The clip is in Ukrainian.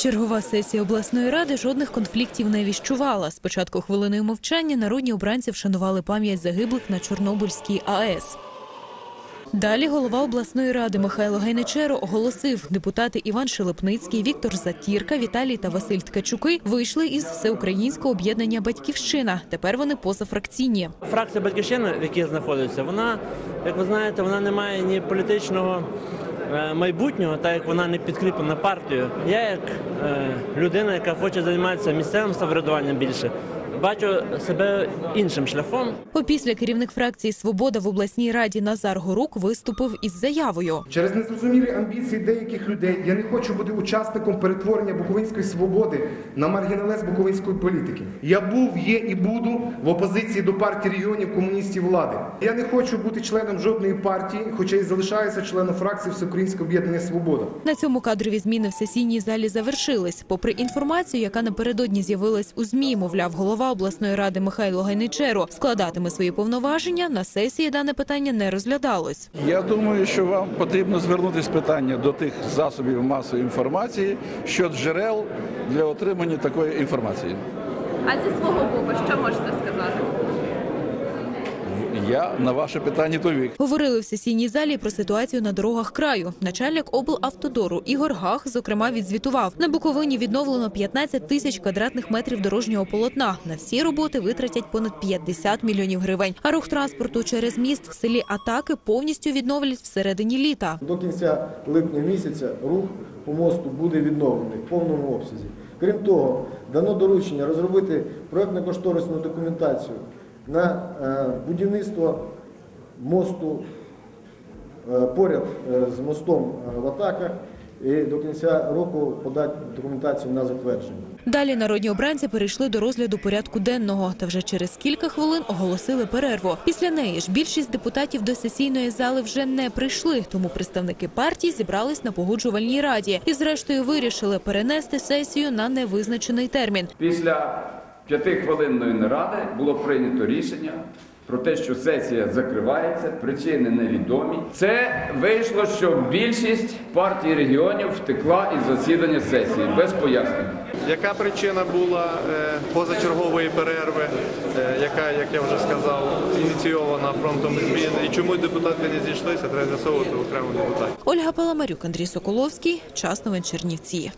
Чергова сесія обласної ради жодних конфліктів не віщувала. Спочатку хвилиною мовчання народні обранці вшанували пам'ять загиблих на Чорнобильській АЕС. Далі голова обласної ради Михайло Гайничеро оголосив, депутати Іван Шелепницький, Віктор Затірка, Віталій та Василь Ткачуки вийшли із всеукраїнського об'єднання Батьківщина. Тепер вони позафракційні. Фракція Батьківщина, в якій знаходиться, вона, як ви знаєте, вона не має ні політичного майбутнього, так як вона не підкріплена партією. Я, як е, людина, яка хоче займатися місцевим самоврядуванням більше, бачу себе іншим шляхом. Опісля керівник фракції Свобода в обласній раді Назар Горук виступив із заявою. Через незрозумілі амбіції деяких людей я не хочу бути учасником перетворення Буковинської свободи на маргіналез буковинської політики. Я був, є і буду в опозиції до партії регіонів комуністів влади. Я не хочу бути членом жодної партії, хоча й залишаюся членом фракції Всеукраїнського об'єднання Свобода. На цьому кадрові зміни в сесійній залі завершились. Попри інформацію, яка напередодні з'явилась у змі, мовляв, голова обласної ради Михайло Гайничеро складатиме свої повноваження. На сесії дане питання не розглядалось. Я думаю, що вам потрібно звернутися питання до тих засобів масової інформації що джерел для отримання такої інформації. А зі свого боку, що можете сказати? Я на ваше питання відповів. Говорили в сесійній залі про ситуацію на дорогах краю. Начальник облавтодору Ігор Гах, зокрема, відзвітував на Буковині відновлено 15 тисяч квадратних метрів дорожнього полотна. На всі роботи витратять понад 50 мільйонів гривень. А рух транспорту через міст в селі Атаки повністю відновлять всередині літа. До кінця липня місяця рух по мосту буде відновлений в повному обсязі. Крім того, дано доручення розробити проєктно-кошторисну документацію на е, будівництво мосту е, поряд е, з мостом в Атаках і до кінця року подати документацію на затвердження. Далі народні обранці перейшли до розгляду порядку денного та вже через кілька хвилин оголосили перерву. Після неї ж більшість депутатів до сесійної зали вже не прийшли, тому представники партій зібрались на погоджувальній раді і, зрештою, вирішили перенести сесію на невизначений термін. Після п'ятихвилинної наради було прийнято рішення про те, що сесія закривається, причини невідомі. Це вийшло, що більшість партій регіонів втекла із засідання сесії без пояснень. Яка причина була е, позачергової перерви, е, яка, як я вже сказав, ініційована фронтом змін? І чому депутати не зійшлися, треба з'ясовувати окремо депутатів. Ольга Паламарюк, Андрій Соколовський. Час новин Чернівці.